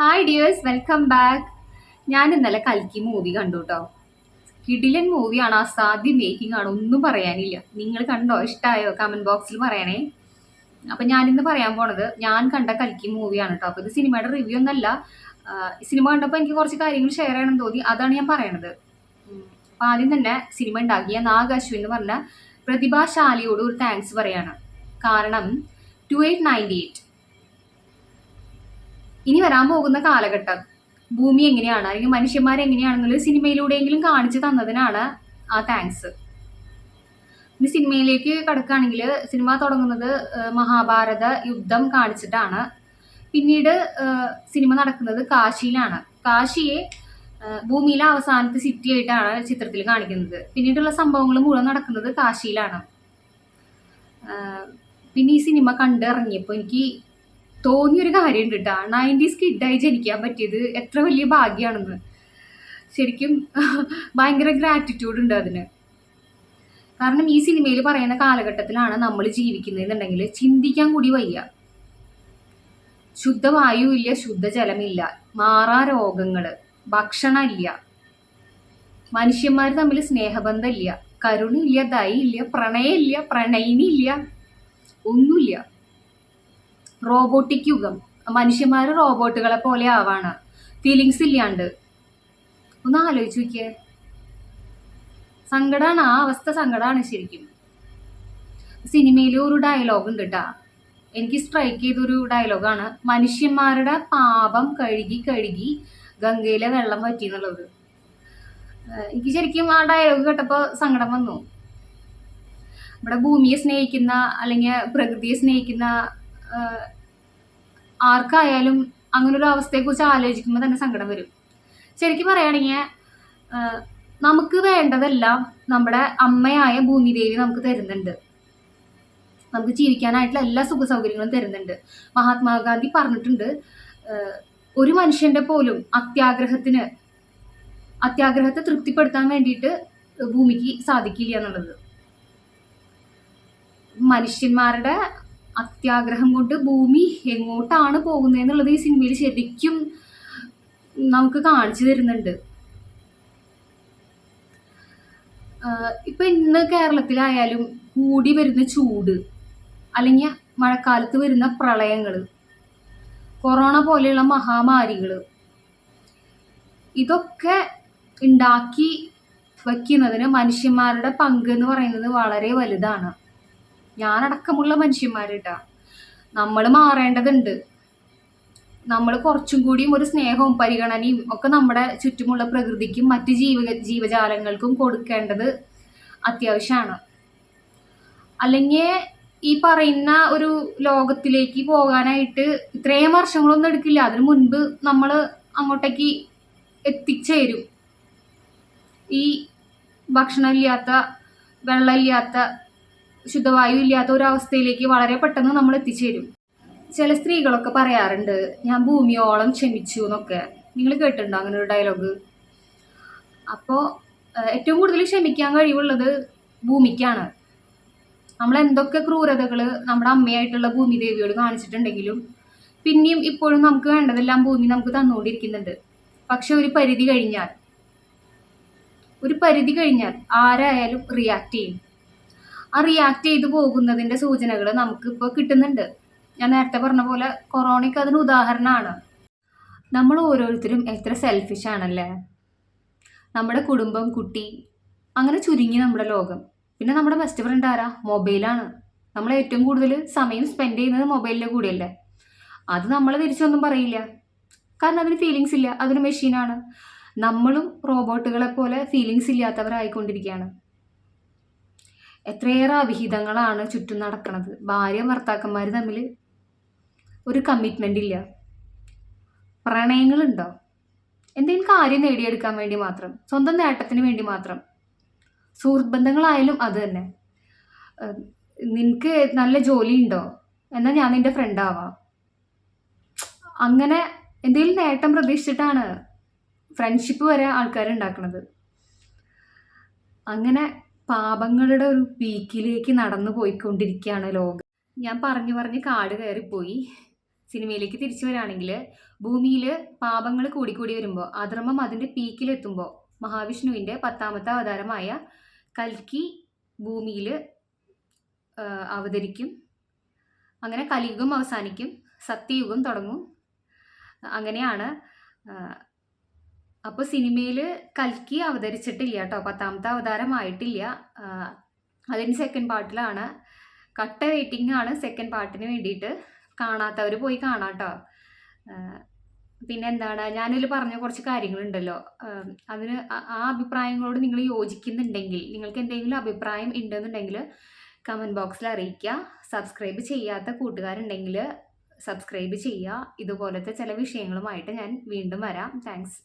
Hi dears welcome back ഞാൻ ഇന്നലെ കൽക്കി മൂവി കണ്ടു കേട്ടോ കിടിലൻ മൂവിയാണ്. അസാധ്യ മേക്കിംഗ് ആണ്. ഒന്നും പറയാനില്ല. നിങ്ങൾ കണ്ടോ? ഇഷ്ടമായോ കമന്റ് ബോക്സിൽ പറയണേ. അപ്പൊ ഞാൻ ഇന്ന് പറയാൻ പോണത് ഞാൻ കണ്ട കൽക്കി മൂവിയാണ് കേട്ടോ അപ്പോൾ ഇത് സിനിമയുടെ റിവ്യൂ ഒന്നല്ല. സിനിമ കണ്ടപ്പോൾ എനിക്ക് കുറച്ച് കാര്യങ്ങൾ ഷെയർ ചെയ്യണം തോന്നി. അതാണ് ഞാൻ പറയണത്. അപ്പോൾ അപ്പൊ ആദ്യം തന്നെ സിനിമ ഉണ്ടാക്കിയ നാഗ് അശ്വിൻ എന്ന് പറഞ്ഞ പ്രതിഭാശാലിയോട് ഒരു താങ്ക്സ് പറയാണ്. കാരണം ടു എയ്റ്റ് നയന്റി എയ്റ്റ് ഇനി വരാൻ പോകുന്ന കാലഘട്ടം. ഭൂമി എങ്ങനെയാണ്? അല്ലെങ്കിൽ മനുഷ്യന്മാർ എങ്ങനെയാണെന്നുള്ളത് സിനിമയിലൂടെയെങ്കിലും കാണിച്ചു തന്നതിനാണ് ആ താങ്ക്സ് ഇനി സിനിമയിലേക്ക് കടക്കുകയാണെങ്കിൽ സിനിമ തുടങ്ങുന്നത് മഹാഭാരത യുദ്ധം കാണിച്ചിട്ടാണ്. പിന്നീട് സിനിമ നടക്കുന്നത് കാശിയിലാണ്. കാശിയെ ഭൂമിയിലെ അവസാനത്തെ സിറ്റി ആയിട്ടാണ് ചിത്രത്തിൽ കാണിക്കുന്നത്. പിന്നീടുള്ള സംഭവങ്ങൾ മുഴുവൻ നടക്കുന്നത് കാശിയിലാണ്. പിന്നെ ഈ സിനിമ കണ്ടിറങ്ങിയപ്പോൾ എനിക്ക് തോന്നിയൊരു കാര്യമുണ്ട് കേട്ടോ നയന്റീസ് കിഡായി ജനിക്കാൻ പറ്റിയത് എത്ര വലിയ ഭാഗ്യമാണെന്ന് ശരിക്കും ഭയങ്കര ഗ്രാറ്റിറ്റ്യൂഡ് ഉണ്ട് അതിന്. കാരണം ഈ സിനിമയിൽ പറയുന്ന കാലഘട്ടത്തിലാണ് നമ്മൾ ജീവിക്കുന്നതെന്നുണ്ടെങ്കിൽ ചിന്തിക്കാൻ കൂടി വയ്യ. ശുദ്ധവായു ഇല്ല ശുദ്ധജലമില്ല മാറാ രോഗങ്ങൾ ഭക്ഷണം ഇല്ല. മനുഷ്യന്മാർ തമ്മിൽ സ്നേഹബന്ധമില്ല കരുണയില്ല ദയില്ല പ്രണയമില്ല പ്രണയിനില്ല ഒന്നുമില്ല. റോബോട്ടിക് യുഗം മനുഷ്യന്മാർ റോബോട്ടുകളെ പോലെ ആവാണ്. ഫീലിങ്സ് ഇല്ലാണ്ട്. ഒന്ന് ആലോചിച്ച് നോക്കിയേ. സങ്കടമാണ് ആ അവസ്ഥ സങ്കടമാണ് ശരിക്കും. സിനിമയിൽ ഒരു ഡയലോഗ് ഉണ്ട് കേട്ടാ എനിക്ക് സ്ട്രൈക്ക് ചെയ്തൊരു ഡയലോഗാണ് മനുഷ്യന്മാരുടെ പാപം കഴുകി കഴുകി ഗംഗയിലെ വെള്ളം പറ്റി എന്നുള്ളത്. എനിക്ക് ശരിക്കും ആ ഡയലോഗ് കേട്ടപ്പോൾ സങ്കടം വന്നു. നമ്മുടെ ഭൂമിയെ സ്നേഹിക്കുന്ന അല്ലെങ്കിൽ പ്രകൃതിയെ സ്നേഹിക്കുന്ന ആർക്കായാലും അങ്ങനെ ഒരു അവസ്ഥയെക്കുറിച്ച് ആലോചിക്കുമ്പോൾ തന്നെ സങ്കടം വരും. ശരിക്കും പറയുകയാണെങ്കിൽ നമുക്ക് വേണ്ടതെല്ലാം നമ്മുടെ അമ്മയായ ഭൂമിദേവി നമുക്ക് തരുന്നുണ്ട്. നമുക്ക് ജീവിക്കാനായിട്ടുള്ള എല്ലാ സുഖ സൗകര്യങ്ങളും തരുന്നുണ്ട്. മഹാത്മാഗാന്ധി പറഞ്ഞിട്ടുണ്ട് ഒരു മനുഷ്യന്റെ പോലും അത്യാഗ്രഹത്തിന് അത്യാഗ്രഹത്തെ തൃപ്തിപ്പെടുത്താൻ വേണ്ടിയിട്ട് ഭൂമിക്ക് സാധിക്കില്ല എന്നുള്ളത്. മനുഷ്യന്മാരുടെ അത്യാഗ്രഹം കൊണ്ട് ഭൂമി എങ്ങോട്ടാണ് പോകുന്നത് എന്നുള്ളത് ഈ സിനിമയിൽ ശരിക്കും നമുക്ക് കാണിച്ചു തരുന്നുണ്ട്. ഇപ്പൊ ഇന്ന് കേരളത്തിലായാലും കൂടി വരുന്ന ചൂട് അല്ലെങ്കിൽ മഴക്കാലത്ത് വരുന്ന പ്രളയങ്ങൾ കൊറോണ പോലെയുള്ള മഹാമാരികൾ ഇതൊക്കെ ഉണ്ടാക്കി വയ്ക്കുന്നതിന് മനുഷ്യന്മാരുടെ പങ്ക് എന്ന് പറയുന്നത് വളരെ വലുതാണ്. ഞാനടക്കമുള്ള മനുഷ്യന്മാർ കേട്ടാ നമ്മൾ മാറേണ്ടതുണ്ട്. നമ്മൾ കുറച്ചും കൂടിയും ഒരു സ്നേഹവും പരിഗണനയും ഒക്കെ നമ്മുടെ ചുറ്റുമുള്ള പ്രകൃതിക്കും മറ്റ് ജീവ ജീവജാലങ്ങൾക്കും കൊടുക്കേണ്ടത് അത്യാവശ്യമാണ് അല്ലെങ്കിൽ ഈ പറയുന്ന ഒരു ലോകത്തിലേക്ക് പോകാനായിട്ട് ഇത്രയും വർഷങ്ങളൊന്നും എടുക്കില്ല. അതിനു മുൻപ് നമ്മൾ അങ്ങോട്ടേക്ക് എത്തിച്ചേരും. ഈ ഭക്ഷണമില്ലാത്ത വെള്ളമില്ലാത്ത ശുദ്ധവായു ഇല്ലാത്ത ഒരു അവസ്ഥയിലേക്ക് വളരെ പെട്ടെന്ന് നമ്മൾ എത്തിച്ചേരും. ചില സ്ത്രീകളൊക്കെ പറയാറുണ്ട് ഞാൻ ഭൂമിയോളം ക്ഷമിച്ചു എന്നൊക്കെ. നിങ്ങൾ കേട്ടിട്ടുണ്ടോ അങ്ങനെ ഒരു ഡയലോഗ് അപ്പോൾ ഏറ്റവും കൂടുതൽ ക്ഷമിക്കാൻ കഴിവുള്ളത് ഭൂമിക്കാണ്. നമ്മൾ എന്തൊക്കെ ക്രൂരതകൾ നമ്മുടെ അമ്മയായിട്ടുള്ള ഭൂമി ദേവിയോട് കാണിച്ചിട്ടുണ്ടെങ്കിലും പിന്നെയും ഇപ്പോഴും നമുക്ക് വേണ്ടതെല്ലാം ഭൂമി നമുക്ക് തന്നുകൊണ്ടിരിക്കുന്നുണ്ട്. പക്ഷെ ഒരു പരിധി കഴിഞ്ഞാൽ ഒരു പരിധി കഴിഞ്ഞാൽ ആരായാലും റിയാക്ട് ചെയ്യും. ആ റിയാക്ട് ചെയ്തു പോകുന്നതിന്റെ സൂചനകൾ നമുക്ക് ഇപ്പോൾ കിട്ടുന്നുണ്ട്. ഞാൻ നേരത്തെ പറഞ്ഞ പോലെ കൊറോണയ്ക്ക് അതിന് ഉദാഹരണമാണ് നമ്മൾ ഓരോരുത്തരും എത്ര സെൽഫിഷ് ആണല്ലേ? നമ്മുടെ കുടുംബം കുട്ടി അങ്ങനെ ചുരുങ്ങി നമ്മുടെ ലോകം. പിന്നെ നമ്മുടെ ബെസ്റ്റ് ഫ്രണ്ട് ആരാ? മൊബൈലാണ് നമ്മൾ ഏറ്റവും കൂടുതൽ സമയം സ്പെൻഡ് ചെയ്യുന്നത് മൊബൈലിന്റെ കൂടെയല്ലേ. അത് നമ്മൾ തിരിച്ചൊന്നും പറയില്ല. കാരണം അതിന് ഫീലിങ്സ് ഇല്ല. അതൊരു മെഷീനാണ് നമ്മളും റോബോട്ടുകളെ പോലെ ഫീലിങ്സ് ഇല്ലാത്തവരായിക്കൊണ്ടിരിക്കുകയാണ്. എത്രയേറെ അവിഹിതങ്ങളാണ് ചുറ്റും നടക്കുന്നത് ഭാര്യ ഭർത്താക്കന്മാർ തമ്മിൽ ഒരു കമ്മിറ്റ്മെന്റ് ഇല്ല. പ്രണയങ്ങളുണ്ടോ? എന്തെങ്കിലും കാര്യം നേടിയെടുക്കാൻ വേണ്ടി മാത്രം സ്വന്തം നേട്ടത്തിന് വേണ്ടി മാത്രം. സുഹൃത്ത് ബന്ധങ്ങളായാലും അത് തന്നെ. നിനക്ക് നല്ല ജോലി ഉണ്ടോ എന്നാൽ ഞാൻ നിന്റെ ഫ്രണ്ടാവാം അങ്ങനെ എന്തെങ്കിലും നേട്ടം പ്രതീക്ഷിച്ചിട്ടാണ് ഫ്രണ്ട്ഷിപ്പ് വരെ ആൾക്കാർ ഉണ്ടാക്കുന്നത് അങ്ങനെ പാപങ്ങളുടെ ഒരു പീക്കിലേക്ക് നടന്നു പോയിക്കൊണ്ടിരിക്കുകയാണ് ലോകം. ഞാൻ പറഞ്ഞു പറഞ്ഞ് കാട് കയറിപ്പോയി. സിനിമയിലേക്ക് തിരിച്ചു വരികയാണെങ്കിൽ ഭൂമിയിൽ പാപങ്ങൾ കൂടിക്കൂടി വരുമ്പോൾ അധർമ്മം അതിന്റെ പീക്കിലെത്തുമ്പോൾ മഹാവിഷ്ണുവിന്റെ പത്താമത്തെ അവതാരമായ കൽക്കി ഭൂമിയിൽ അവതരിക്കും. അങ്ങനെ കലിയുഗം അവസാനിക്കും സത്യയുഗം തുടങ്ങും. അങ്ങനെയാണ് അപ്പോൾ സിനിമയിൽ കൽക്കി അവതരിച്ചിട്ടില്ല കേട്ടോ. പത്താമത്തെ അവതാരമായിട്ടില്ല. അതിന് സെക്കൻഡ് പാർട്ടിലാണ് കട്ട വെയിറ്റിംഗ് ആണ് സെക്കൻഡ് പാർട്ടിന് വേണ്ടിയിട്ട്. കാണാത്തവർ പോയി കാണാം കേട്ടോ. പിന്നെ എന്താണ്? ഞാനിതിൽ പറഞ്ഞ കുറച്ച് കാര്യങ്ങളുണ്ടല്ലോ. അതിന് ആ അഭിപ്രായങ്ങളോട് നിങ്ങൾ യോജിക്കുന്നുണ്ടെങ്കിൽ നിങ്ങൾക്ക് എന്തെങ്കിലും അഭിപ്രായം ഉണ്ടെന്നുണ്ടെങ്കിൽ കമന്റ് ബോക്സിൽ അറിയിക്കുക. സബ്സ്ക്രൈബ് ചെയ്യാത്ത കൂട്ടുകാരുണ്ടെങ്കിൽ സബ്സ്ക്രൈബ് ചെയ്യുക. ഇതുപോലത്തെ ചില വിഷയങ്ങളുമായിട്ട് ഞാൻ വീണ്ടും വരാം. താങ്ക്സ്